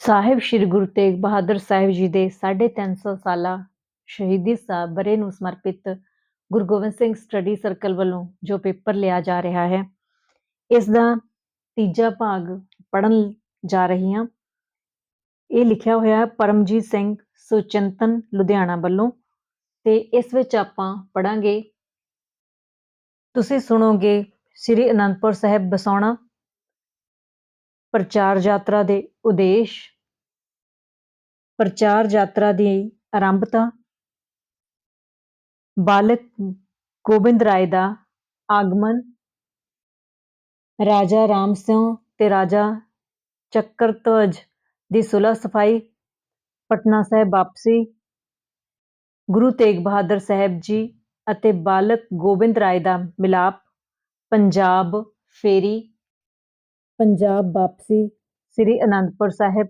ਸਾਹਿਬ ਸ੍ਰੀ ਗੁਰੂ ਤੇਗ ਬਹਾਦਰ ਸਾਹਿਬ ਜੀ ਦੇ 350 ਸਾਲਾ ਸ਼ਹੀਦੀ ਸਾਹਿਬ ਬਰੇ ਨੂੰ ਸਮਰਪਿਤ ਗੁਰੂ ਗੋਬਿੰਦ ਸਿੰਘ ਸਟੱਡੀ ਸਰਕਲ ਵੱਲੋਂ ਜੋ ਪੇਪਰ ਲਿਆ ਜਾ ਰਿਹਾ ਹੈ, ਇਸ ਦਾ ਤੀਜਾ ਭਾਗ ਪੜਨ ਜਾ ਰਹੀ ਹਾਂ। ਇਹ ਲਿਖਿਆ ਹੋਇਆ ਹੈ ਪਰਮਜੀਤ ਸਿੰਘ ਸੁਚਿੰਤਨ ਲੁਧਿਆਣਾ ਵੱਲੋਂ ਤੇ ਇਸ ਵਿੱਚ ਆਪਾਂ ਪੜਾਂਗੇ ਤੁਸੀਂ ਸੁਣੋਗੇ ਸ੍ਰੀ ਅਨੰਦਪੁਰ ਸਾਹਿਬ ਬਸਾਉਣਾ ਪ੍ਰਚਾਰ ਯਾਤਰਾ ਦੇ ਉਦੇਸ਼, ਪ੍ਰਚਾਰ ਯਾਤਰਾ ਦੀ ਆਰੰਭਤਾ, ਬਾਲਕ ਗੋਬਿੰਦ ਰਾਏ ਦਾ ਆਗਮਨ, ਰਾਜਾ ਰਾਮ ਸਿੰਘ ਤੇ ਰਾਜਾ ਚੱਕਰਤਵਜ ਦੀ ਸੁਲਹ ਸਫ਼ਾਈ, ਪਟਨਾ ਸਾਹਿਬ ਵਾਪਸੀ, ਗੁਰੂ ਤੇਗ ਬਹਾਦਰ ਸਾਹਿਬ ਜੀ ਅਤੇ ਬਾਲਕ ਗੋਬਿੰਦ ਰਾਏ ਦਾ ਮਿਲਾਪ, ਪੰਜਾਬ ਫੇਰੀ ਪੰਜਾਬ ਵਾਪਸੀ, ਸ੍ਰੀ ਅਨੰਦਪੁਰ ਸਾਹਿਬ,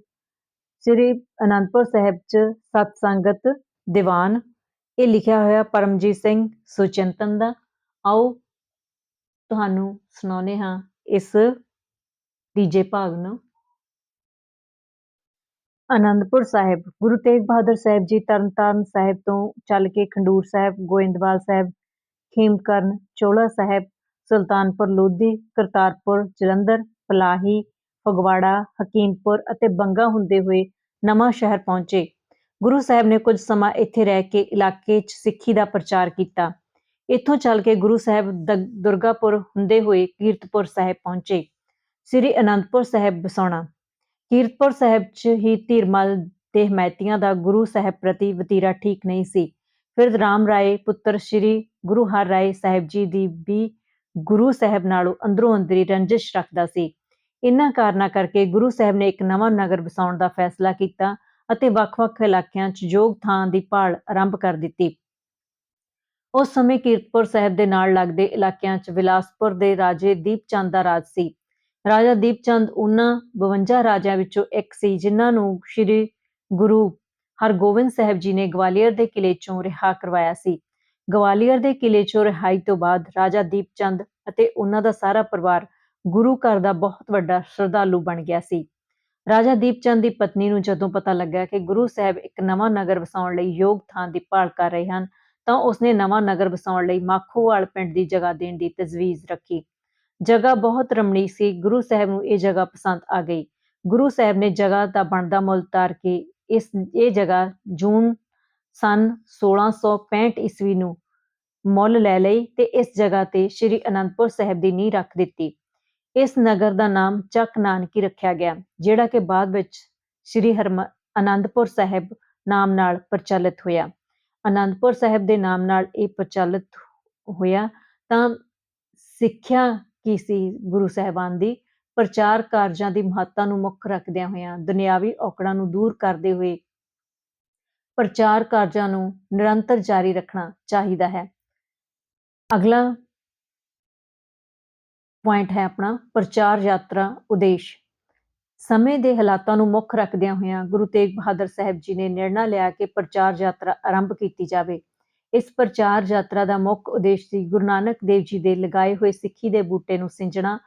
ਸ੍ਰੀ ਅਨੰਦਪੁਰ ਸਾਹਿਬ ਚ ਸਤ ਸੰਗਤ ਦੀਵਾਨ। ਇਹ ਲਿਖਿਆ ਹੋਇਆ ਪਰਮਜੀਤ ਸਿੰਘ ਸੁਚਿੰਤਨ ਦਾ। ਆਓ ਤੁਹਾਨੂੰ ਸੁਣਾਉਨੇ ਹਾਂ ਇਸ ਤੀਜੇ ਭਾਗ ਨੂੰ। ਅਨੰਦਪੁਰ ਸਾਹਿਬ, ਗੁਰੂ ਤੇਗ ਬਹਾਦਰ ਸਾਹਿਬ ਜੀ ਤਰਨਤਾਰਨ ਸਾਹਿਬ ਤੋਂ ਚੱਲ ਕੇ ਖੰਡੂਰ ਸਾਹਿਬ, ਗੋਇੰਦਵਾਲ ਸਾਹਿਬ, ਖੇਮਕਰਨ ਚੋਲਾ ਸਾਹਿਬ, ਸੁਲਤਾਨਪੁਰ ਲੋਧੀ, ਕਰਤਾਰਪੁਰ ਜਲੰਧਰ ਪਲਾਹੀ, ਫਗਵਾੜਾ, ਹਕੀਮਪੁਰ ਅਤੇ ਬੰਗਾ ਹੁੰਦੇ ਹੋਏ ਨਵਾਂ ਸ਼ਹਿਰ ਪਹੁੰਚੇ। ਗੁਰੂ ਸਾਹਿਬ ਨੇ ਕੁਝ ਸਮਾਂ ਇੱਥੇ ਰਹਿ ਕੇ ਇਲਾਕੇ 'ਚ ਸਿੱਖੀ ਦਾ ਪ੍ਰਚਾਰ ਕੀਤਾ। ਇੱਥੋਂ ਚੱਲ ਕੇ ਗੁਰੂ ਸਾਹਿਬ ਦੁਰਗਾਪੁਰ ਹੁੰਦੇ ਹੋਏ ਕੀਰਤਪੁਰ ਸਾਹਿਬ ਪਹੁੰਚੇ। ਸ੍ਰੀ ਅਨੰਦਪੁਰ ਸਾਹਿਬ ਬਸੌਣਾ ਕੀਰਤਪੁਰ ਸਾਹਿਬ 'ਚ ਹੀ ਧੀਰਮਲ ਤੇ ਹਮਾਇਤੀਆਂ ਦਾ ਗੁਰੂ ਸਾਹਿਬ ਪ੍ਰਤੀ ਵਤੀਰਾ ਠੀਕ ਨਹੀਂ ਸੀ। ਫਿਰ ਰਾਮ ਰਾਏ ਪੁੱਤਰ ਸ੍ਰੀ ਗੁਰੂ ਹਰ ਰਾਏ ਸਾਹਿਬ ਜੀ ਦੀ ਵੀ ਗੁਰੂ ਸਾਹਿਬ ਨਾਲੋਂ ਅੰਦਰੋਂ ਅੰਦਰੀ ਰੰਜਿਸ਼ ਰੱਖਦਾ ਸੀ। ਇਨ੍ਹਾਂ ਕਾਰਨਾਂ ਕਰਕੇ ਗੁਰੂ ਸਾਹਿਬ ਨੇ ਇੱਕ ਨਵਾਂ ਨਗਰ ਵਸਾਉਣ ਦਾ ਫੈਸਲਾ ਕੀਤਾ ਅਤੇ ਵੱਖ-ਵੱਖ ਇਲਾਕਿਆਂ 'ਚ ਯੋਗ ਥਾਂ ਦੀ ਭਾਲ ਆਰੰਭ ਕਰ ਦਿੱਤੀ। ਉਸ ਸਮੇਂ ਕੀਰਤਪੁਰ ਸਾਹਿਬ ਦੇ ਨਾਲ ਲੱਗਦੇ ਇਲਾਕਿਆਂ 'ਚ ਵਿਲਾਸਪੁਰ ਦੇ ਰਾਜੇ ਦੀਪਚੰਦ ਦਾ ਰਾਜ ਸੀ। ਰਾਜਾ ਦੀਪਚੰਦ ਉਹਨਾਂ 52 ਰਾਜਿਆਂ ਵਿੱਚੋਂ ਇੱਕ ਸੀ ਜਿਨ੍ਹਾਂ ਨੂੰ ਸ੍ਰੀ ਗੁਰੂ ਹਰਗੋਬਿੰਦ ਸਾਹਿਬ ਜੀ ਨੇ ਗਵਾਲੀਅਰ ਦੇ ਕਿਲੇ 'ਚੋਂ ਰਿਹਾ ਕਰਵਾਇਆ ਸੀ। ਗਵਾਲੀਅਰ ਦੇ ਕਿਲੇ 'ਚੋਂ ਰਿਹਾਈ ਤੋਂ ਬਾਅਦ ਰਾਜਾ ਦੀਪਚੰਦ ਅਤੇ ਉਹਨਾਂ ਦਾ ਸਾਰਾ ਪਰਿਵਾਰ ਗੁਰੂ ਘਰ ਦਾ ਬਹੁਤ ਵੱਡਾ ਸ਼ਰਧਾਲੂ ਬਣ ਗਿਆ ਸੀ। ਰਾਜਾ ਦੀਪਚੰਦ ਦੀ ਪਤਨੀ ਨੂੰ ਜਦੋਂ ਪਤਾ ਲੱਗਾ ਕਿ ਗੁਰੂ ਸਾਹਿਬ ਇੱਕ ਨਵਾਂ ਨਗਰ ਵਸਾਉਣ ਲਈ ਯੋਗ ਥਾਂ ਦੀ ਭਾਲ ਕਰ ਰਹੇ ਹਨ, ਤਾਂ ਉਸਨੇ ਨਵਾਂ ਨਗਰ ਵਸਾਉਣ ਲਈ ਮਾਖੋਵਾਲ ਪਿੰਡ ਦੀ ਜਗ੍ਹਾ ਦੇਣ ਦੀ ਤਜਵੀਜ਼ ਰੱਖੀ। ਜਗ੍ਹਾ ਬਹੁਤ ਰਮਣੀਕ ਸੀ। ਗੁਰੂ ਸਾਹਿਬ ਨੂੰ ਇਹ ਜਗ੍ਹਾ ਪਸੰਦ ਆ ਗਈ। ਗੁਰੂ ਸਾਹਿਬ ਨੇ ਜਗ੍ਹਾ ਦਾ ਬਣਦਾ ਮੁੱਲ ਤਾਰ ਕੇ ਇਸ, ਇਹ ਜਗ੍ਹਾ ਜੂਨ ਸਨ 1665 ਈਸਵੀ ਨੂੰ ਮੁੱਲ ਲੈ ਲਈ ਤੇ ਇਸ ਜਗ੍ਹਾ ਤੇ ਸ੍ਰੀ ਅਨੰਦਪੁਰ ਸਾਹਿਬ ਦੀ ਨੀਂਹ ਰੱਖ ਦਿੱਤੀ। ਇਸ ਨਗਰ ਦਾ ਨਾਮ ਚੱਕ ਨਾਨਕੀ ਰੱਖਿਆ ਗਿਆ, ਜਿਹੜਾ ਕਿ ਬਾਅਦ ਵਿੱਚ ਸ੍ਰੀ ਹਰਮ, ਅਨੰਦਪੁਰ ਸਾਹਿਬ ਨਾਮ ਨਾਲ ਪ੍ਰਚਲਿਤ ਹੋਇਆ। ਅਨੰਦਪੁਰ ਸਾਹਿਬ ਦੇ ਨਾਮ ਨਾਲ ਇਹ ਪ੍ਰਚਲਿਤ ਹੋਇਆ ਤਾਂ ਸਿੱਖਿਆ ਕੀ ਸੀ ਗੁਰੂ ਸਾਹਿਬਾਨ ਦੀ? ਪ੍ਰਚਾਰ ਕਾਰਜਾਂ ਦੀ ਮਹੱਤਤਾ ਨੂੰ ਮੁੱਖ ਰੱਖਦਿਆਂ ਹੋਇਆਂ ਦੁਨਿਆਵੀ ਔਕੜਾਂ ਨੂੰ ਦੂਰ ਕਰਦੇ ਹੋਏ ਪ੍ਰਚਾਰ ਕਾਰਜਾਂ ਨੂੰ ਨਿਰੰਤਰ ਜਾਰੀ ਰੱਖਣਾ ਚਾਹੀਦਾ ਹੈ। ਅਗਲਾ ਪੁਆਇੰਟ ਹੈ ਆਪਣਾ ਪ੍ਰਚਾਰ ਯਾਤਰਾ ਉਦੇਸ਼। ਸਮੇਂ ਦੇ ਹਾਲਾਤਾਂ ਨੂੰ ਮੁੱਖ ਰੱਖਦਿਆਂ ਹੋਇਆਂ ਗੁਰੂ ਤੇਗ ਬਹਾਦਰ ਸਾਹਿਬ ਜੀ ਨੇ ਨਿਰਣਾ ਲਿਆ ਕਿ ਪ੍ਰਚਾਰ ਯਾਤਰਾ ਆਰੰਭ ਕੀਤੀ ਜਾਵੇ। ਇਸ ਪ੍ਰਚਾਰ ਯਾਤਰਾ ਦਾ ਮੁੱਖ ਉਦੇਸ਼ ਸੀ ਗੁਰੂ ਨਾਨਕ ਦੇਵ ਜੀ ਦੇ ਲਗਾਏ ਹੋਏ ਸਿੱਖੀ ਦੇ ਬੂਟੇ ਨੂੰ ਸਿੰਜਣਾ,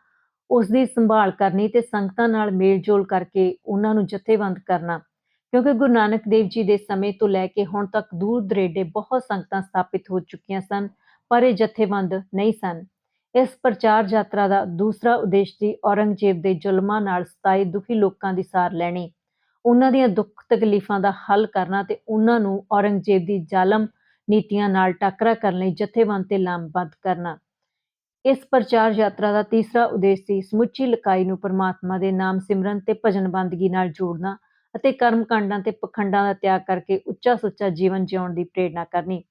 ਉਸ ਦੀ ਸੰਭਾਲ ਕਰਨੀ ਤੇ ਸੰਗਤਾਂ ਨਾਲ ਮੇਲ-ਜੋਲ ਕਰਕੇ ਉਹਨਾਂ ਨੂੰ ਜਥੇਬੰਦ ਕਰਨਾ। ਕਿਉਂਕਿ ਗੁਰੂ ਨਾਨਕ ਦੇਵ ਜੀ ਦੇ ਸਮੇਂ ਤੋਂ ਲੈ ਕੇ ਹੁਣ ਤੱਕ ਦੂਰ ਦਰੇਡੇ ਬਹੁਤ ਸੰਗਤਾਂ ਸਥਾਪਿਤ ਹੋ ਚੁੱਕੀਆਂ ਸਨ, ਪਰ ਇਹ ਜਥੇਬੰਦ ਨਹੀਂ ਸਨ। ਇਸ ਪ੍ਰਚਾਰ ਯਾਤਰਾ ਦਾ ਦੂਸਰਾ ਉਦੇਸ਼ ਸੀ ਔਰੰਗਜ਼ੇਬ ਦੇ ਜ਼ੁਲਮਾਂ ਨਾਲ ਸਤਾਏ ਦੁਖੀ ਲੋਕਾਂ ਦੀ ਸਾਰ ਲੈਣੀ। ਉਹਨਾਂ ਦੀਆਂ ਦੁੱਖ ਤਕਲੀਫਾਂ ਦਾ ਹੱਲ ਕਰਨਾ ਤੇ ਉਹਨਾਂ ਨੂੰ ਔਰੰਗਜ਼ੇਬ ਦੀ ਜ਼ਾਲਮ ਨੀਤੀਆਂ ਨਾਲ ਟੱਕਰਾ ਕਰਨ ਲਈ ਜਥੇਬੰਦ ਤੇ ਲਾਮਬੰਦ ਕਰਨਾ। ਇਸ ਪ੍ਰਚਾਰ ਯਾਤਰਾ ਦਾ ਤੀਸਰਾ ਉਦੇਸ਼ ਸੀ ਸਮੁੱਚੀ ਲਕਾਈ ਨੂੰ ਪਰਮਾਤਮਾ ਦੇ ਨਾਮ, ਸਿਮਰਨ ਤੇ ਭਜਨ ਬੰਦਗੀ ਨਾਲ ਜੋੜਨਾ ਅਤੇ ਕਰਮ ਕਾਂਡਾਂ ਤੇ ਪਖੰਡਾਂ ਦਾ ਤਿਆਗ ਕਰਕੇ ਉੱਚਾ ਸੁੱਚਾ ਜੀਵਨ ਜਿਉਣ ਦੀ ਪ੍ਰੇਰਣਾ ਕਰਨੀ।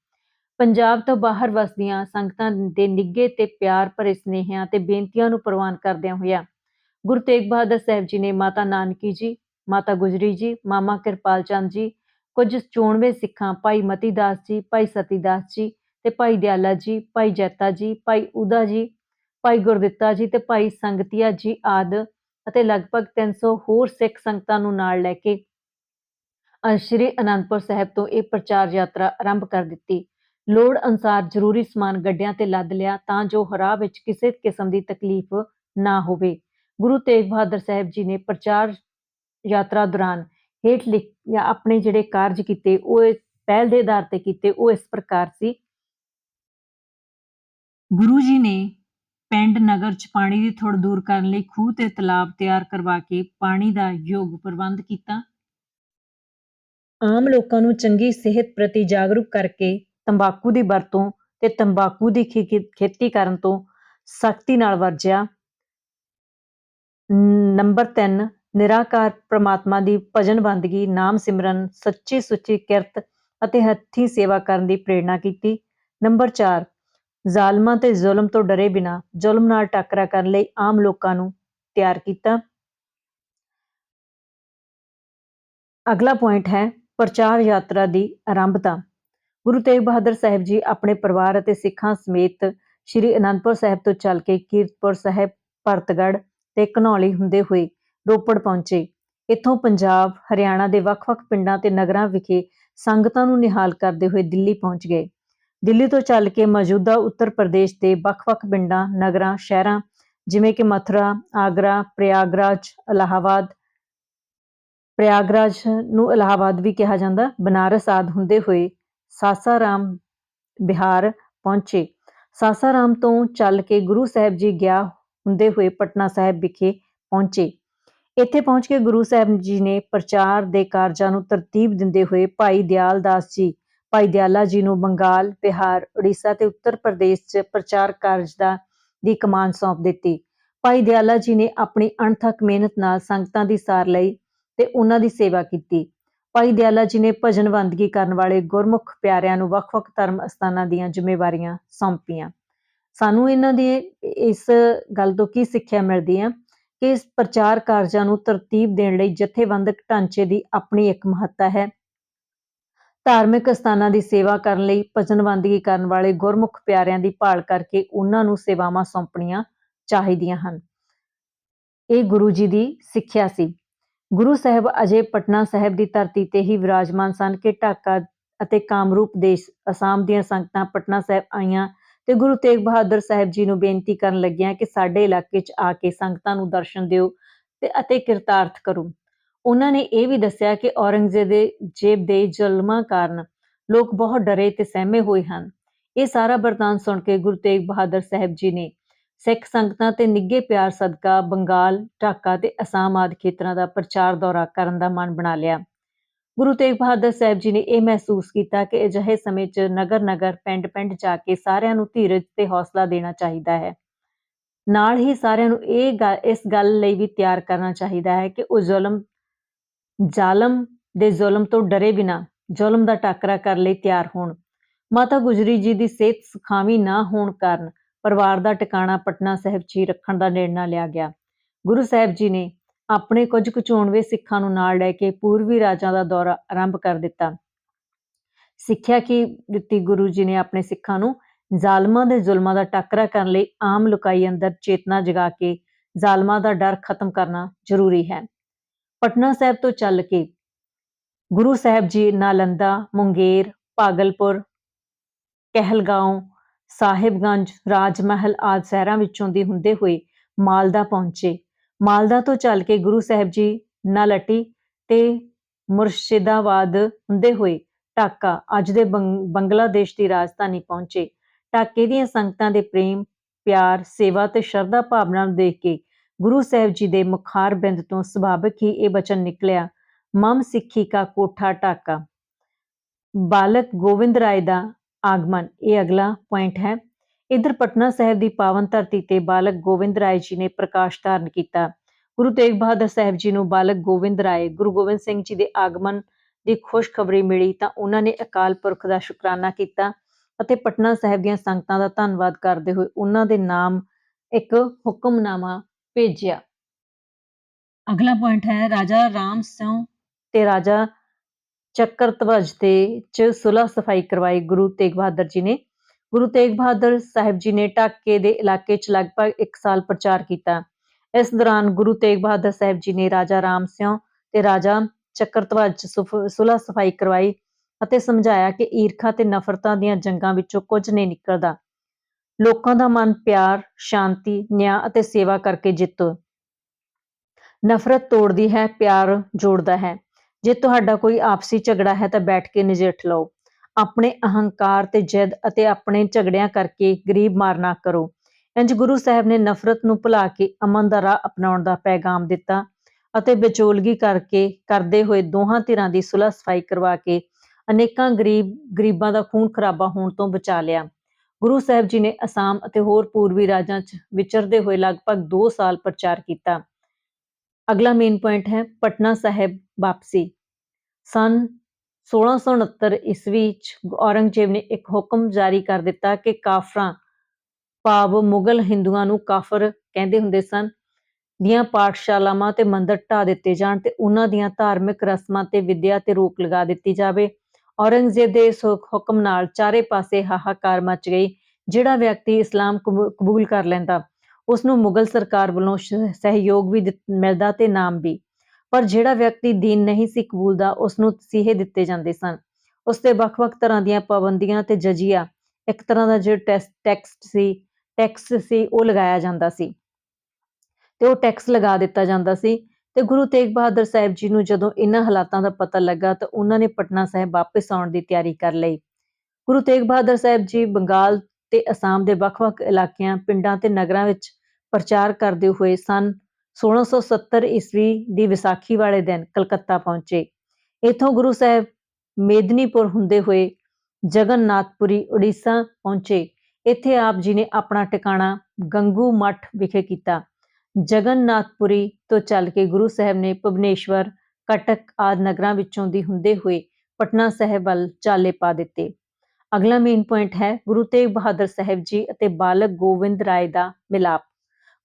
ਪੰਜਾਬ ਤੋਂ ਬਾਹਰ ਵਸਦੀਆਂ ਸੰਗਤਾਂ ਦੇ ਨਿੱਗੇ ਤੇ ਪਿਆਰ ਭਰੇ ਸਨੇਹਿਆਂ ਤੇ ਬੇਨਤੀਆਂ ਨੂੰ ਪ੍ਰਵਾਨ ਕਰਦਿਆਂ ਹੋਇਆ, ਗੁਰੂ ਤੇਗ ਬਹਾਦਰ ਸਾਹਿਬ ਜੀ ਨੇ ਮਾਤਾ ਨਾਨਕੀ ਜੀ, ਮਾਤਾ ਗੁਜਰੀ ਜੀ, ਮਾਮਾ ਕਿਰਪਾਲ ਚੰਦ ਜੀ, ਕੁਝ ਚੋਣਵੇਂ ਸਿੱਖਾਂ, ਭਾਈ ਮਤੀ ਦਾਸ ਜੀ, ਭਾਈ ਸਤੀ ਦਾਸ ਜੀ ਤੇ ਭਾਈ ਦਿਆਲਾ ਜੀ, ਭਾਈ ਜੈਤਾ ਜੀ, ਭਾਈ ਉਦਾ ਜੀ, ਭਾਈ ਗੁਰਦਿੱਤਾ ਜੀ ਤੇ ਭਾਈ ਸੰਗਤੀਆ ਜੀ ਆਦ ਅਤੇ ਲਗਭਗ 300 ਹੋਰ ਸਿੱਖ ਸੰਗਤਾਂ ਨੂੰ ਨਾਲ ਲੈ ਕੇ ਸ਼੍ਰੀ ਅਨੰਦਪੁਰ ਸਾਹਿਬ ਤੋਂ ਇਹ ਪ੍ਰਚਾਰ ਯਾਤਰਾ ਆਰੰਭ ਕਰ ਦਿੱਤੀ। ਲੋੜ ਅਨਸਾਰ ਜ਼ਰੂਰੀ ਸਮਾਨ ਗੱਡਿਆਂ ਤੇ ਲੱਦ ਲਿਆ ਤਾਂ ਜੋ ਹਰਾ ਵਿੱਚ ਕਿਸੇ ਕਿਸਮ ਦੀ ਤਕਲੀਫ ਨਾ ਹੋਵੇ। ਗੁਰੂ ਤੇਗ ਬਹਾਦਰ ਸਾਹਿਬ ਜੀ ਨੇ ਪ੍ਰਚਾਰ ਯਾਤਰਾ ਦੌਰਾਨ ਹੇਠ ਲਿਖ ਜਾਂ ਆਪਣੇ ਜਿਹੜੇ ਕਾਰਜ ਕੀਤੇ, ਉਹ ਪਹਿਲ ਦੇ ਆਧਾਰ ਤੇ ਕੀਤੇ, ਉਹ ਇਸ ਪ੍ਰਕਾਰ ਸੀ। ਗੁਰੂ ਜੀ ਨੇ ਪਿੰਡ ਨਗਰ ਚ ਪਾਣੀ ਦੀ ਥੋੜ ਦੂਰ ਕਰਨ ਲਈ ਖੂਹ ਤੇ ਤਲਾਬ ਤਿਆਰ ਕਰਵਾ ਕੇ ਪਾਣੀ ਦਾ ਯੋਗ ਪ੍ਰਬੰਧ ਕੀਤਾ। ਆਮ ਲੋਕਾਂ ਨੂੰ ਚੰਗੀ ਸਿਹਤ ਪ੍ਰਤੀ ਜਾਗਰੂਕ ਕਰਕੇ ਤੰਬਾਕੂ ਦੀ ਵਰਤੋਂ ਤੇ ਤੰਬਾਕੂ ਦੀ ਖੇ- ਖੇਤੀ ਕਰਨ ਤੋਂ ਸਖਤੀ ਨਾਲ ਵਰਜਿਆ। ਨੰਬਰ 3 ਨਿਰਾਕਾਰ ਪ੍ਰਮਾਤਮਾ ਦੀ ਭਜਨ ਬੰਦਗੀ, ਨਾਮ ਸਿਮਰਨ, ਸੱਚੀ ਸੁੱਚੀ ਕਿਰਤ ਅਤੇ ਹੱਥੀਂ ਸੇਵਾ ਕਰਨ ਦੀ ਪ੍ਰੇਰਣਾ ਕੀਤੀ। ਨੰਬਰ 4 ਜ਼ਾਲਮਾਂ ਤੇ ਜ਼ੁਲਮ ਤੋਂ ਡਰੇ ਬਿਨਾ ਜ਼ੁਲਮ ਨਾਲ ਟੱਕਰਾ ਕਰਨ ਲਈ ਆਮ ਲੋਕਾਂ ਨੂੰ ਤਿਆਰ ਕੀਤਾ। ਅਗਲਾ ਪੁਆਇੰਟ ਹੈ ਪ੍ਰਚਾਰ ਯਾਤਰਾ ਦੀ ਆਰੰਭਤਾ। ਗੁਰੂ ਤੇਗ ਬਹਾਦਰ ਸਾਹਿਬ ਜੀ ਆਪਣੇ ਪਰਿਵਾਰ ਅਤੇ ਸਿੱਖਾਂ ਸਮੇਤ ਸ੍ਰੀ ਅਨੰਦਪੁਰ ਸਾਹਿਬ ਤੋਂ ਚੱਲ ਕੇ ਕੀਰਤਪੁਰ ਸਾਹਿਬ, ਭਰਤਗੜ੍ਹ ਤੇ ਘਨੌਲੀ ਹੁੰਦੇ ਹੋਏ ਰੋਪੜ ਪਹੁੰਚੇ। ਇੱਥੋਂ ਪੰਜਾਬ, ਹਰਿਆਣਾ ਦੇ ਵੱਖ-ਵੱਖ ਪਿੰਡਾਂ ਤੇ ਨਗਰਾਂ ਵਿਖੇ ਸੰਗਤਾਂ ਨੂੰ ਨਿਹਾਲ ਕਰਦੇ ਹੋਏ ਦਿੱਲੀ ਪਹੁੰਚ ਗਏ। ਦਿੱਲੀ ਤੋਂ ਚੱਲ ਕੇ ਮੌਜੂਦਾ ਉੱਤਰ ਪ੍ਰਦੇਸ਼ ਦੇ ਵੱਖ-ਵੱਖ ਪਿੰਡਾਂ, ਨਗਰਾਂ, ਸ਼ਹਿਰਾਂ ਜਿਵੇਂ ਕਿ ਮਥੁਰਾ, ਆਗਰਾ, ਪ੍ਰਯਾਗਰਾਜ ਇਲਾਹਾਬਾਦ ਪ੍ਰਯਾਗਰਾਜ ਨੂੰ ਇਲਾਹਾਬਾਦ ਵੀ ਕਿਹਾ ਜਾਂਦਾ, ਬਨਾਰਸ ਆਦ ਹੁੰਦੇ ਹੋਏ ਸਾਸਾਰਾਮ ਬਿਹਾਰ ਪਹੁੰਚੇ। ਸਾਸਾਰਾਮ ਤੋਂ ਚੱਲ ਕੇ ਗੁਰੂ ਸਾਹਿਬ ਜੀ ਗਿਆ ਹੁੰਦੇ ਹੋਏ ਪਟਨਾ ਸਾਹਿਬ ਵਿਖੇ ਪਹੁੰਚੇ। ਇੱਥੇ ਪਹੁੰਚ ਕੇ ਗੁਰੂ ਸਾਹਿਬ ਜੀ ਨੇ ਪ੍ਰਚਾਰ ਦੇ ਕਾਰਜਾਂ ਨੂੰ ਤਰਤੀਬ ਦਿੰਦੇ ਹੋਏ ਭਾਈ ਦਿਆਲ ਦਾਸ ਜੀ, ਭਾਈ ਦਿਆਲਾ ਜੀ ਨੂੰ ਬੰਗਾਲ, ਬਿਹਾਰ, ਉੜੀਸਾ ਤੇ ਉੱਤਰ ਪ੍ਰਦੇਸ਼ 'ਚ ਪ੍ਰਚਾਰ ਕਾਰਜ ਦਾ ਦੀ ਕਮਾਨ ਸੌਂਪ ਦਿੱਤੀ। ਭਾਈ ਦਿਆਲਾ ਜੀ ਨੇ ਆਪਣੀ ਅਣਥੱਕ ਮਿਹਨਤ ਨਾਲ ਸੰਗਤਾਂ ਦੀ ਸਾਰ ਲਈ ਤੇ ਉਹਨਾਂ ਦੀ ਸੇਵਾ ਕੀਤੀ। ਭਾਈ ਦਿਆਲਾ ਜੀ ਨੇ ਭਜਨ ਵੰਦਗੀ ਕਰਨ ਵਾਲੇ ਗੁਰਮੁਖ ਪਿਆਰਿਆਂ ਨੂੰ ਵੱਖ-ਵੱਖ ਧਰਮ ਅਸਥਾਨਾਂ ਦੀਆਂ ਜ਼ਿੰਮੇਵਾਰੀਆਂ ਸੌਂਪੀਆਂ। ਸਾਨੂੰ ਇਹਨਾਂ ਦੀ ਇਸ ਗੱਲ ਤੋਂ ਕੀ ਸਿੱਖਿਆ ਮਿਲਦੀ ਹੈ ਕਿ ਇਸ ਪ੍ਰਚਾਰ ਕਾਰਜਾਂ ਨੂੰ ਤਰਤੀਬ ਦੇਣ ਲਈ ਜਥੇਬੰਦਕ ਢਾਂਚੇ ਦੀ ਆਪਣੀ ਇੱਕ ਮਹੱਤਤਾ ਹੈ। ਧਾਰਮਿਕ ਸਥਾਨਾਂ ਦੀ ਸੇਵਾ ਕਰਨ ਲਈ ਭਜਨ ਬੰਦਗੀ ਕਰਨ ਵਾਲੇ ਗੁਰਮੁਖ ਪਿਆਰਿਆਂ ਦੀ ਭਾਲ ਕਰਕੇ ਉਹਨਾਂ ਨੂੰ ਸੇਵਾਵਾਂ ਸੌਂਪਣੀਆਂ ਚਾਹੀਦੀਆਂ ਹਨ। ਇਹ ਗੁਰੂ ਜੀ ਦੀ ਸਿੱਖਿਆ ਸੀ। ਗੁਰੂ ਸਾਹਿਬ ਅਜੇ ਪਟਨਾ ਸਾਹਿਬ ਦੀ ਧਰਤੀ ਤੇ ਹੀ ਵਿਰਾਜਮਾਨ ਸਨ ਕਿ ਢਾਕਾ ਅਤੇ ਕਾਮਰੂਪ ਦੇਸ਼ ਅਸਾਮ ਦੀਆਂ ਸੰਗਤਾਂ ਪਟਨਾ ਸਾਹਿਬ ਆਈਆਂ ਤੇ ਗੁਰੂ ਤੇਗ ਬਹਾਦਰ ਸਾਹਿਬ ਜੀ ਨੂੰ ਬੇਨਤੀ ਕਰਨ ਲੱਗੀਆਂ ਕਿ ਸਾਡੇ ਇਲਾਕੇ 'ਚ ਆ ਕੇ ਸੰਗਤਾਂ ਨੂੰ ਦਰਸ਼ਨ ਦਿਓ ਤੇ ਅਤੇ ਕਿਰਤਾਰਥ ਕਰੋ। ਉਹਨਾਂ ਨੇ ਇਹ ਵੀ ਦੱਸਿਆ ਕਿ ਔਰੰਗਜ਼ੇਬ ਦੇ ਜੇਬ ਦੇ ਜ਼ੁਲਮਾਂ ਕਾਰਨ ਲੋਕ ਬਹੁਤ ਡਰੇ ਤੇ ਸਹਿਮੇ ਹੋਏ ਹਨ। ਇਹ ਸਾਰਾ ਵਰਤਾਨ ਸੁਣ ਕੇ ਗੁਰੂ ਤੇਗ ਬਹਾਦਰ ਸਾਹਿਬ ਜੀ ਨੇ ਸਿੱਖ ਸੰਗਤਾਂ ਤੇ ਨਿੱਘੇ ਪਿਆਰ ਸਦਕਾ ਬੰਗਾਲ, ਢਾਕਾ ਤੇ ਅਸਾਮ ਆਦਿ ਖੇਤਰਾਂ ਦਾ ਪ੍ਰਚਾਰ ਦੌਰਾ ਕਰਨ ਦਾ ਮਨ ਬਣਾ ਲਿਆ। ਗੁਰੂ ਤੇਗ ਬਹਾਦਰ ਸਾਹਿਬ ਜੀ ਨੇ ਇਹ ਮਹਿਸੂਸ ਕੀਤਾ ਕਿ ਅਜਿਹੇ ਸਮੇਂ 'ਚ ਨਗਰ-ਨਗਰ ਪਿੰਡ-ਪਿੰਡ ਜਾ ਕੇ ਸਾਰਿਆਂ ਨੂੰ ਧੀਰਜ ਤੇ ਹੌਸਲਾ ਦੇਣਾ ਚਾਹੀਦਾ ਹੈ। ਨਾਲ ਹੀ ਸਾਰਿਆਂ ਨੂੰ ਇਹ ਇਸ ਗੱਲ ਲਈ ਵੀ ਤਿਆਰ ਕਰਨਾ ਚਾਹੀਦਾ ਹੈ ਕਿ ਉਹ ਜ਼ੁਲਮ, ਜ਼ਾਲਮ ਦੇ ਜ਼ੁਲਮ ਤੋਂ ਡਰੇ ਬਿਨਾ ਜ਼ੁਲਮ ਦਾ ਟਾਕਰਾ ਕਰਨ ਲਈ ਤਿਆਰ ਹੋਣ। ਮਾਤਾ ਗੁਜਰੀ ਜੀ ਦੀ ਸਿਹਤ ਸੁਖਾਵੀ ਨਾ ਹੋਣ ਕਾਰਨ ਪਰਿਵਾਰ ਦਾ ਟਿਕਾਣਾ ਪਟਨਾ ਸਾਹਿਬ 'ਚ ਹੀ ਰੱਖਣ ਦਾ ਨਿਰਣਾ ਲਿਆ ਗਿਆ। ਗੁਰੂ ਸਾਹਿਬ ਜੀ ਨੇ ਆਪਣੇ ਕੁਝ ਕੁਚੋਣਵੇਂ ਸਿੱਖਾਂ ਨੂੰ ਨਾਲ ਲੈ ਕੇ ਪੂਰਬੀ ਰਾਜਾਂ ਦਾ ਦੌਰਾ ਆਰੰਭ ਕਰ ਦਿੱਤਾ। ਸਿੱਖਿਆ ਕੀ ਦਿੱਤੀ ਗੁਰੂ ਜੀ ਨੇ ਆਪਣੇ ਸਿੱਖਾਂ ਨੂੰ? ਜ਼ਾਲਮਾਂ ਦੇ ਜ਼ੁਲਮਾਂ ਦਾ ਟਾਕਰਾ ਕਰਨ ਲਈ ਆਮ ਲੁਕਾਈ ਅੰਦਰ ਚੇਤਨਾ ਜਗਾ ਕੇ ਜ਼ਾਲਮਾਂ ਦਾ ਡਰ ਖਤਮ ਕਰਨਾ ਜ਼ਰੂਰੀ ਹੈ। ਪਟਨਾ ਸਾਹਿਬ ਤੋਂ ਚੱਲ ਕੇ ਗੁਰੂ ਸਾਹਿਬ ਜੀ ਨਾਲੰਦਾ, ਮੁੰਗੇਰ, ਭਾਗਲਪੁਰ ਕਹਿਲਗਾਉਂ ਸਾਹਿਬਗੰਜ ਰਾਜ ਮਹਿਲ ਆਦਿ ਸ਼ਹਿਰਾਂ ਵਿੱਚੋਂ ਦੀ ਹੁੰਦੇ ਹੋਏ ਮਾਲਦਾ ਪਹੁੰਚੇ। ਮਾਲਦਾ ਤੋਂ ਚੱਲ ਕੇ ਗੁਰੂ ਸਾਹਿਬ ਜੀ ਨਲਟੀ ਤੇ ਮੁਰਸ਼ਿਦਾਬਾਦ ਹੁੰਦੇ ਹੋਏ ਢਾਕਾ ਅੱਜ ਦੇ ਬੰਗਲਾਦੇਸ਼ ਦੀ ਰਾਜਧਾਨੀ ਪਹੁੰਚੇ। ਢਾਕੇ ਦੀਆਂ ਸੰਗਤਾਂ ਦੇ ਪ੍ਰੇਮ, ਪਿਆਰ, ਸੇਵਾ ਤੇ ਸ਼ਰਧਾ ਭਾਵਨਾ ਨੂੰ ਦੇਖ ਕੇ ਗੁਰੂ ਸਾਹਿਬ ਜੀ ਦੇ ਮੁਖਾਰ ਬਿੰਦ ਤੋਂ ਸੁਭਾਵਿਕ ਹੀ ਇਹ ਬਚਨ ਨਿਕਲਿਆ, ਮਮ ਸਿੱਖੀ ਕਾ ਕੋਠਾ ਢਾਕਾ। ਬਾਲਕ ਗੋਬਿੰਦ ਰਾਏ ਦਾ ਆਗਮਨ। ਇਹ ਅਗਲਾ ਪੁਆਇੰਟ ਹੈ। ਇਧਰ ਪਟਨਾ ਸਾਹਿਬ ਦੀ ਪਾਵਨ ਧਰਤੀ ਤੇ ਬਾਲਕ ਗੋਬਿੰਦ ਰਾਏ ਜੀ ਨੇ ਪ੍ਰਕਾਸ਼ ਧਾਰਨ ਕੀਤਾ। ਗੁਰੂ ਤੇਗ ਬਹਾਦਰ ਸਾਹਿਬ ਜੀ ਨੂੰ ਬਾਲਕ ਗੋਬਿੰਦ ਰਾਏ, ਗੁਰੂ ਗੋਬਿੰਦ ਸਿੰਘ ਜੀ ਦੇ ਆਗਮਨ ਦੀ ਖੁਸ਼ਖਬਰੀ ਮਿਲੀ ਤਾਂ ਉਹਨਾਂ ਨੇ ਅਕਾਲ ਪੁਰਖ ਦਾ ਸ਼ੁਕਰਾਨਾ ਕੀਤਾ ਅਤੇ ਪਟਨਾ ਸਾਹਿਬ ਦੀਆਂ ਸੰਗਤਾਂ ਦਾ ਧੰਨਵਾਦ ਕਰਦੇ ਹੋਏ ਉਹਨਾਂ ਦੇ ਨਾਮ ਇੱਕ ਹੁਕਮਨਾਮਾ ਭੇਜਿਆ। ਅਗਲਾ ਪੁਆਇੰਟ ਹੈ, ਰਾਜਾ ਰਾਮ ਸਿੰਘ ਤੇ ਰਾਜਾ ਚੱਕਰ ਧਵਜ ਦੇ ਚ ਸੁਲਹ ਸਫ਼ਾਈ ਕਰਵਾਈ ਗੁਰੂ ਤੇਗ ਬਹਾਦਰ ਜੀ ਨੇ। ਗੁਰੂ ਤੇਗ ਬਹਾਦਰ ਸਾਹਿਬ ਜੀ ਨੇ ਢਾਕੇ ਦੇ ਇਲਾਕੇ 'ਚ ਲਗਭਗ 1 ਸਾਲ ਪ੍ਰਚਾਰ ਕੀਤਾ। ਇਸ ਦੌਰਾਨ ਗੁਰੂ ਤੇਗ ਬਹਾਦਰ ਸਾਹਿਬ ਜੀ ਨੇ ਰਾਜਾ ਰਾਮ ਸਿੰਘ ਤੇ ਰਾਜਾ ਚੱਕਰਤਵਜ ਚ ਸੁਲਾ ਸਫ਼ਾਈ ਕਰਵਾਈ ਅਤੇ ਸਮਝਾਇਆ ਕਿ ਈਰਖਾ ਤੇ ਨਫ਼ਰਤਾਂ ਦੀਆਂ ਜੰਗਾਂ ਵਿੱਚੋਂ ਕੁਝ ਨਹੀਂ ਨਿਕਲਦਾ। ਲੋਕਾਂ ਦਾ ਮਨ ਪਿਆਰ, ਸ਼ਾਂਤੀ, ਨਿਆਂ ਅਤੇ ਸੇਵਾ ਕਰਕੇ ਜਿੱਤੋ। ਨਫ਼ਰਤ ਤੋੜਦੀ ਹੈ, ਪਿਆਰ ਜੋੜਦਾ ਹੈ। ਜੇ ਤੁਹਾਡਾ ਕੋਈ ਆਪਸੀ ਝਗੜਾ ਹੈ ਤਾਂ ਬੈਠ ਕੇ ਨਜਿੱਠ ਲਓ। ਆਪਣੇ ਅਹੰਕਾਰ ਤੇ ਜਿੱਦ ਅਤੇ ਆਪਣੇ ਝਗੜਿਆਂ ਕਰਕੇ ਗਰੀਬ ਮਾਰ ਨਾ ਕਰੋ। ਇੰਜ ਗੁਰੂ ਸਾਹਿਬ ਨੇ ਨਫ਼ਰਤ ਨੂੰ ਭੁਲਾ ਕੇ ਅਮਨ ਦਾ ਰਾਹ ਅਪਣਾਉਣ ਦਾ ਪੈਗਾਮ ਦਿੱਤਾ ਅਤੇ ਵਿਚੋਲਗੀ ਕਰਕੇ ਕਰਦੇ ਹੋਏ ਦੋਹਾਂ ਧਿਰਾਂ ਦੀ ਸੁਲਹ ਸਫ਼ਾਈ ਕਰਵਾ ਕੇ ਅਨੇਕਾਂ ਗਰੀਬ, ਗਰੀਬਾਂ ਦਾ ਖੂਨ ਖਰਾਬਾ ਹੋਣ ਤੋਂ ਬਚਾ ਲਿਆ। ਗੁਰੂ ਸਾਹਿਬ ਜੀ ਨੇ ਅਸਾਮ ਅਤੇ ਹੋਰ ਪੂਰਬੀ ਰਾਜਾਂ 'ਚ ਵਿਚਰਦੇ ਹੋਏ ਲਗਭਗ 2 ਸਾਲ ਪ੍ਰਚਾਰ ਕੀਤਾ। ਅਗਲਾ ਮੇਨ ਪੁਆਇੰਟ ਹੈ ਪਟਨਾ ਸਾਹਿਬ ਵਾਪਸੀ। ਸਨ 1669 ਈਸਵੀ 'ਚ ਔਰੰਗਜ਼ੇਬ ਨੇ ਇੱਕ ਹੁਕਮ ਜਾਰੀ ਕਰ ਦਿੱਤਾ ਕਿ ਕਾਫਰਾਂ, ਭਾਵ ਮੁਗਲ ਹਿੰਦੂਆਂ ਨੂੰ ਕਾਫਰ ਕਹਿੰਦੇ ਹੁੰਦੇ ਸਨ, ਦੀਆਂ ਪਾਠਸ਼ਾਲਾਵਾਂ ਤੇ ਮੰਦਰ ਢਾ ਦਿੱਤੇ ਜਾਣ ਤੇ ਉਹਨਾਂ ਦੀਆਂ ਧਾਰਮਿਕ ਰਸਮਾਂ ਤੇ ਵਿਦਿਆ ਤੇ ਰੋਕ ਲਗਾ ਦਿੱਤੀ ਜਾਵੇ। ਔਰੰਗਜ਼ੇਬ ਦੇ ਇਸ ਹੁਕਮ ਨਾਲ ਚਾਰੇ ਪਾਸੇ ਹਾਹਾਕਾਰ ਮਚ ਗਈ, ਜਿਹੜਾ ਵਿਅਕਤੀ ਇਸਲਾਮ ਕਬੂ- ਕਬੂਲ ਕਰ ਲੈਂਦਾ। ਉਸ ਨੂੰ ਮੁਗਲ ਸਰਕਾਰ ਵੱਲੋਂ ਸ਼- ਸਹਿਯੋਗ ਵੀ ਮਿਲਦਾ ਤੇ ਨਾਮ ਵੀ। ਪਰ ਜਿਹੜਾ ਵਿਅਕਤੀ ਦੀਨ ਨਹੀਂ ਸੀ ਕਬੂਲਦਾ ਉਸ ਨੂੰ ਤਸੀਹੇ ਦਿੱਤੇ ਜਾਂਦੇ ਸਨ। ਉਸ ਤੇ ਵੱਖ-ਵੱਖ ਤਰ੍ਹਾਂ ਦੀਆਂ ਪਾਬੰਦੀਆਂ ਤੇ ਜਜੀਆ, ਇੱਕ ਤਰ੍ਹਾਂ ਦਾ ਜਿਹੜਾ ਟੈਕਸਟ ਸੀ, ਟੈਕਸ ਸੀ, ਉਹ ਲਗਾਇਆ ਜਾਂਦਾ ਸੀ। ਤੇ ਉਹ ਟੈਕਸ ਲਗਾ ਦਿੱਤਾ ਜਾਂਦਾ ਸੀ ਤੇ ਗੁਰੂ ਤੇਗ ਬਹਾਦਰ ਸਾਹਿਬ ਜੀ ਨੂੰ ਜਦੋਂ ਇਹਨਾਂ ਹਾਲਾਤਾਂ ਦਾ ਪਤਾ ਲੱਗਾ ਤਾਂ ਉਹਨਾਂ ਨੇ ਪਟਨਾ ਸਾਹਿਬ ਵਾਪਸ ਆਉਣ ਦੀ ਤਿਆਰੀ ਕਰ ਲਈ। ਗੁਰੂ ਤੇਗ ਬਹਾਦਰ ਸਾਹਿਬ ਜੀ ਬੰਗਾਲ ਤੇ ਅਸਾਮ ਦੇ ਵੱਖ-ਵੱਖ ਇਲਾਕਿਆਂ, ਪਿੰਡਾਂ ਤੇ ਨਗਰਾਂ ਵਿੱਚ ਪ੍ਰਚਾਰ ਕਰਦੇ ਹੋਏ ਸਨ 1670 ਈਸਵੀ ਦੀ ਵਿਸਾਖੀ ਵਾਲੇ ਦਿਨ ਕਲਕੱਤਾ ਪਹੁੰਚੇ। ਇਥੋਂ ਗੁਰੂ ਸਾਹਿਬ ਮੇਦਨੀਪੁਰ ਹੁੰਦੇ ਹੋਏ ਜਗਨਨਾਥਪੁਰੀ, ਉੜੀਸਾ ਪਹੁੰਚੇ। ਇੱਥੇ ਆਪ ਜੀ ਨੇ ਆਪਣਾ ਟਿਕਾਣਾ ਗੰਗੂ ਮੱਠ ਵਿਖੇ ਕੀਤਾ। ਜਗਨਨਾਥਪੁਰੀ ਤੋਂ ਚੱਲ ਕੇ ਗੁਰੂ ਸਾਹਿਬ ਨੇ ਭੁਵਨੇਸ਼ਵਰ, ਕਟਕ ਆਦਿ ਨਗਰਾਂ ਵਿੱਚੋਂ ਦੀ ਹੁੰਦੇ ਹੋਏ ਪਟਨਾ ਸਾਹਿਬ ਵੱਲ ਚਾਲੇ ਪਾ ਦਿੱਤੇ। ਅਗਲਾ ਮੇਨ ਪੁਆਇੰਟ ਹੈ ਗੁਰੂ ਤੇਗ ਬਹਾਦਰ ਸਾਹਿਬ ਜੀ ਅਤੇ ਬਾਲਕ ਗੋਬਿੰਦ ਰਾਏ ਦਾ ਮਿਲਾਪ।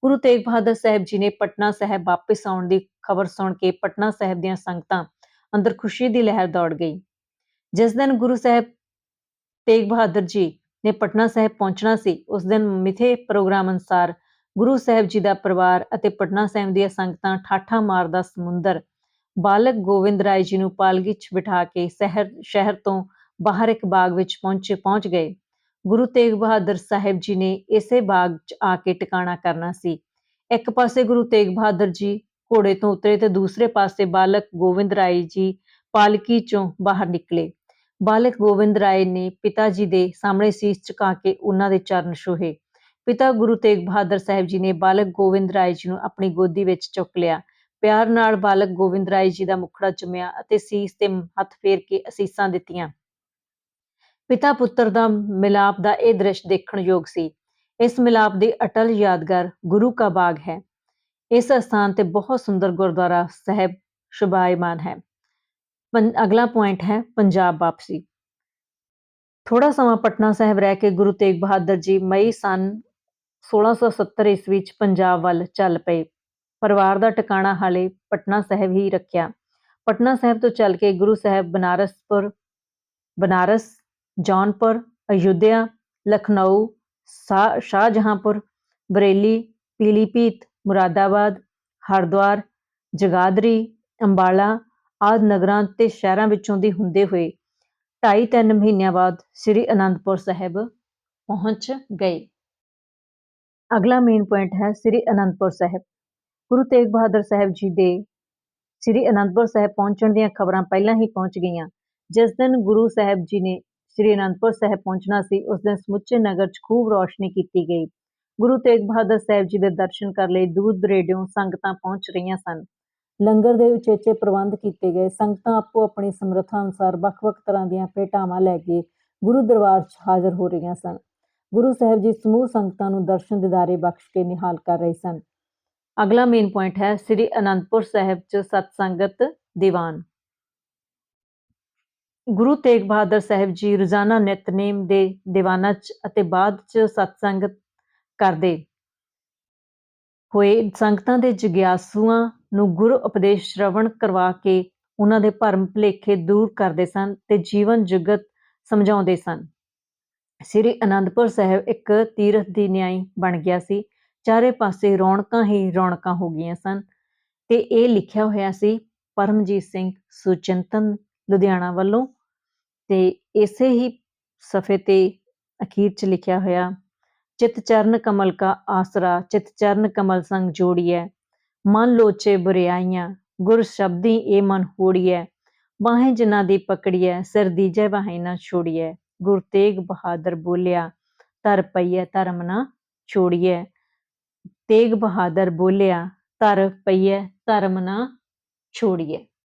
ਗੁਰੂ ਤੇਗ ਬਹਾਦਰ ਸਾਹਿਬ ਜੀ ਨੇ ਪਟਨਾ ਸਾਹਿਬ ਵਾਪਸ ਆਉਣ ਦੀ ਖਬਰ ਸੁਣ ਕੇ ਪਟਨਾ ਸਾਹਿਬ ਦੀਆਂ ਸੰਗਤਾਂ ਅੰਦਰ ਖੁਸ਼ੀ ਦੀ ਲਹਿਰ ਦੌੜ ਗਈ। ਜਿਸ ਦਿਨ ਗੁਰੂ ਸਾਹਿਬ ਤੇਗ ਬਹਾਦਰ ਜੀ ਨੇ ਪਟਨਾ ਸਾਹਿਬ ਪਹੁੰਚਣਾ ਸੀ, ਉਸ ਦਿਨ ਮਿਥੇ ਪ੍ਰੋਗਰਾਮ ਅਨੁਸਾਰ ਗੁਰੂ ਸਾਹਿਬ ਜੀ ਦਾ ਪਰਿਵਾਰ ਅਤੇ ਪਟਨਾ ਸਾਹਿਬ ਦੀਆਂ ਸੰਗਤਾਂ ਠਾਠਾ ਮਾਰਦਾ ਸਮੁੰਦਰ ਬਾਲਕ ਗੋਬਿੰਦ ਰਾਏ ਜੀ ਨੂੰ ਪਾਲਗੀ 'ਚ ਬਿਠਾ ਕੇ ਸ਼ਹਿਰ ਸ਼ਹਿਰ ਤੋਂ ਬਾਹਰ ਇੱਕ ਬਾਗ ਵਿੱਚ ਪਹੁੰਚੇ, ਪਹੁੰਚ ਗਏ। ਗੁਰੂ ਤੇਗ ਬਹਾਦਰ ਸਾਹਿਬ ਜੀ ਨੇ ਇਸੇ ਬਾਗ 'ਚ ਆ ਕੇ ਟਿਕਾਣਾ ਕਰਨਾ ਸੀ। ਇੱਕ ਪਾਸੇ ਗੁਰੂ ਤੇਗ ਬਹਾਦਰ ਜੀ ਘੋੜੇ ਤੋਂ ਉਤਰੇ ਤੇ ਦੂਸਰੇ ਪਾਸੇ ਬਾਲਕ ਗੋਬਿੰਦ ਰਾਏ ਜੀ ਪਾਲਕੀ 'ਚੋਂ ਬਾਹਰ ਨਿਕਲੇ। ਬਾਲਕ ਗੋਬਿੰਦ ਰਾਏ ਨੇ ਪਿਤਾ ਜੀ ਦੇ ਸਾਹਮਣੇ ਸੀਸ ਝੁਕਾ ਕੇ ਉਹਨਾਂ ਦੇ ਚਰਨ ਛੋਹੇ। ਪਿਤਾ ਗੁਰੂ ਤੇਗ ਬਹਾਦਰ ਸਾਹਿਬ ਜੀ ਨੇ ਬਾਲਕ ਗੋਬਿੰਦ ਰਾਏ ਜੀ ਨੂੰ ਆਪਣੀ ਗੋਦੀ ਵਿੱਚ ਚੁੱਕ ਲਿਆ। ਪਿਆਰ ਨਾਲ ਬਾਲਕ ਗੋਬਿੰਦ ਰਾਏ ਜੀ ਦਾ ਮੁਖੜਾ ਚੁੰਮਿਆ ਅਤੇ ਸੀਸ ਤੇ ਹੱਥ ਫੇਰ ਕੇ ਅਸੀਸਾਂ ਦਿੱਤੀਆਂ। ਪਿਤਾ ਪੁੱਤਰ ਦਾ ਮਿਲਾਪ ਦਾ ਇਹ ਦ੍ਰਿਸ਼ ਦੇਖਣ ਯੋਗ ਸੀ। ਇਸ ਮਿਲਾਪ ਦੀ ਅਟਲ ਯਾਦਗਾਰ ਗੁਰੂ ਕਾ ਬਾਗ ਹੈ। ਇਸ ਸਥਾਨ ਤੇ ਬਹੁਤ ਸੁੰਦਰ ਗੁਰਦੁਆਰਾ ਸਾਹਿਬ ਸ਼ੁਭਾਇਮਾਨ ਹੈ। ਅਗਲਾ ਪੁਆਇੰਟ ਹੈ ਪੰਜਾਬ ਵਾਪਸੀ। ਥੋੜਾ ਸਮਾਂ ਪਟਨਾ ਸਾਹਿਬ ਰਹਿ ਕੇ ਗੁਰੂ ਤੇਗ ਬਹਾਦਰ ਜੀ ਮਈ ਸਨ 1670 ਈਸਵੀ ਵਿੱਚ ਪੰਜਾਬ ਵੱਲ ਚੱਲ ਪਏ। ਪਰਿਵਾਰ ਦਾ ਟਿਕਾਣਾ ਹਾਲੇ ਪਟਨਾ ਸਾਹਿਬ ਹੀ ਰੱਖਿਆ। ਪਟਨਾ ਸਾਹਿਬ ਤੋਂ ਚੱਲ ਕੇ ਗੁਰੂ ਸਾਹਿਬ ਬਨਾਰਸਪੁਰ, ਬਨਾਰਸ ਜੌਨਪੁਰ, ਅਯੁੱਧਿਆ, ਲਖਨਊ, ਸ਼ਾ- ਸ਼ਾਹਜਹਾਂਪੁਰ, ਬਰੇਲੀ, ਪੀਲੀਭੀਤ, ਮੁਰਾਦਾਬਾਦ, ਹਰਿਦੁਆਰ, ਜਗਾਦਰੀ, ਅੰਬਾਲਾ ਆਦਿ ਨਗਰਾਂ ਤੇ ਸ਼ਹਿਰਾਂ ਵਿੱਚੋਂ ਦੀ ਹੁੰਦੇ ਹੋਏ ਢਾਈ ਤਿੰਨ ਮਹੀਨਿਆਂ ਬਾਅਦ ਸ੍ਰੀ ਅਨੰਦਪੁਰ ਸਾਹਿਬ ਪਹੁੰਚ ਗਏ। ਅਗਲਾ ਮੇਨ ਪੁਆਇੰਟ ਹੈ ਸ੍ਰੀ ਅਨੰਦਪੁਰ ਸਾਹਿਬ। ਗੁਰੂ ਤੇਗ ਬਹਾਦਰ ਸਾਹਿਬ ਜੀ ਦੇ ਸ੍ਰੀ ਅਨੰਦਪੁਰ ਸਾਹਿਬ ਪਹੁੰਚਣ ਦੀਆਂ ਖਬਰਾਂ ਪਹਿਲਾਂ ਹੀ ਪਹੁੰਚ ਗਈਆਂ। ਜਿਸ ਦਿਨ ਗੁਰੂ ਸਾਹਿਬ ਜੀ ਨੇ ਸ੍ਰੀ ਅਨੰਦਪੁਰ ਸਾਹਿਬ ਪਹੁੰਚਣਾ ਸੀ, ਉਸ ਦਿਨ ਸਮੁੱਚੇ ਨਗਰ 'ਚ ਖੂਬ ਰੌਸ਼ਨੀ ਕੀਤੀ ਗਈ। ਗੁਰੂ ਤੇਗ ਬਹਾਦਰ ਸਾਹਿਬ ਜੀ ਦੇ ਦਰਸ਼ਨ ਕਰ ਲਈ ਦੂਰ ਦਰੇਡਿਓਂ ਸੰਗਤਾਂ ਪਹੁੰਚ ਰਹੀਆਂ ਸਨ। ਲੰਗਰ ਦੇ ਉਚੇਚੇ ਪ੍ਰਬੰਧ ਕੀਤੇ ਗਏ। ਸੰਗਤਾਂ ਆਪੋ ਆਪਣੀ ਸਮਰੱਥਾ ਅਨੁਸਾਰ ਵੱਖ-ਵੱਖ ਤਰ੍ਹਾਂ ਦੀਆਂ ਭੇਟਾਵਾਂ ਲੈ ਕੇ ਗੁਰੂ ਦਰਬਾਰ 'ਚ ਹਾਜ਼ਰ ਹੋ ਰਹੀਆਂ ਸਨ। ਗੁਰੂ ਸਾਹਿਬ ਜੀ ਸਮੂਹ ਸੰਗਤਾਂ ਨੂੰ ਦਰਸ਼ਨ ਦਿਦਾਰੇ ਬਖਸ਼ ਕੇ ਨਿਹਾਲ ਕਰ ਰਹੇ ਸਨ। ਅਗਲਾ ਮੇਨ ਪੁਆਇੰਟ ਹੈ ਸ੍ਰੀ ਅਨੰਦਪੁਰ ਸਾਹਿਬ 'ਚ ਸਤਸੰਗਤ ਦੀਵਾਨ। ਗੁਰੂ ਤੇਗ ਬਹਾਦਰ ਸਾਹਿਬ ਜੀ ਰੋਜ਼ਾਨਾ ਨਿਤਨੇਮ ਦੇ ਦੀਵਾਨਾਂ 'ਚ ਅਤੇ ਬਾਅਦ 'ਚ ਸਤਸੰਗ ਕਰਦੇ ਹੋਏ ਸੰਗਤਾਂ ਦੇ ਜਿਗਿਆਸੂਆਂ ਨੂੰ ਗੁਰੂ ਉਪਦੇਸ਼ ਸ਼ਰਵਣ ਕਰਵਾ ਕੇ ਉਹਨਾਂ ਦੇ ਭਰਮ ਭੁਲੇਖੇ ਦੂਰ ਕਰਦੇ ਸਨ ਤੇ ਜੀਵਨ ਜੁਗਤ ਸਮਝਾਉਂਦੇ ਸਨ। ਸ੍ਰੀ ਅਨੰਦਪੁਰ ਸਾਹਿਬ ਇੱਕ ਤੀਰਥ ਦੀ ਨਿਆਈ ਬਣ ਗਿਆ ਸੀ। ਚਾਰੇ ਪਾਸੇ ਰੌਣਕਾਂ ਹੀ ਰੌਣਕਾਂ ਹੋ ਗਈਆਂ ਸਨ ਤੇ ਇਹ ਲਿਖਿਆ ਹੋਇਆ ਸੀ, ਪਰਮਜੀਤ ਸਿੰਘ ਸੁਚਿੰਤਨ ਲੁਧਿਆਣਾ ਵੱਲੋਂ ਤੇ ਇਸੇ ਹੀ ਸਫੇ ਤੇ ਅਖੀਰ ਚ ਲਿਖਿਆ ਹੋਇਆ, ਚਿਤ ਚਰਨ ਕਮਲ ਕਾ ਆਸਰਾ, ਚਿਤ ਚਰਨ ਕਮਲ ਸੰਗ ਜੋੜੀਐ। ਮਨ ਲੋਚੇ ਬੁਰਿਆਈਆਂ, ਗੁਰ ਸ਼ਬਦੀ ਏ ਮਨ ਹੋੜੀਐ। ਬਾਹੇ ਜਿਨ੍ਹਾਂ ਦੀ ਪਕੜੀਐ, ਸਿਰ ਦੀਜੈ ਬਾਹੇ ਨਾ ਛੋੜੀਐ। ਗੁਰ ਤੇਗ ਬਹਾਦਰ ਬੋਲਿਆ, ਧਰ ਪਈਐ, ਧਰਮ ਨਾ ਛੋੜੀਐ। ਤੇਗ ਬਹਾਦਰ ਬੋਲਿਆ, ਧਰ ਪਈਐ, ਧਰਮ ਨਾ ਛੋੜੀਐ।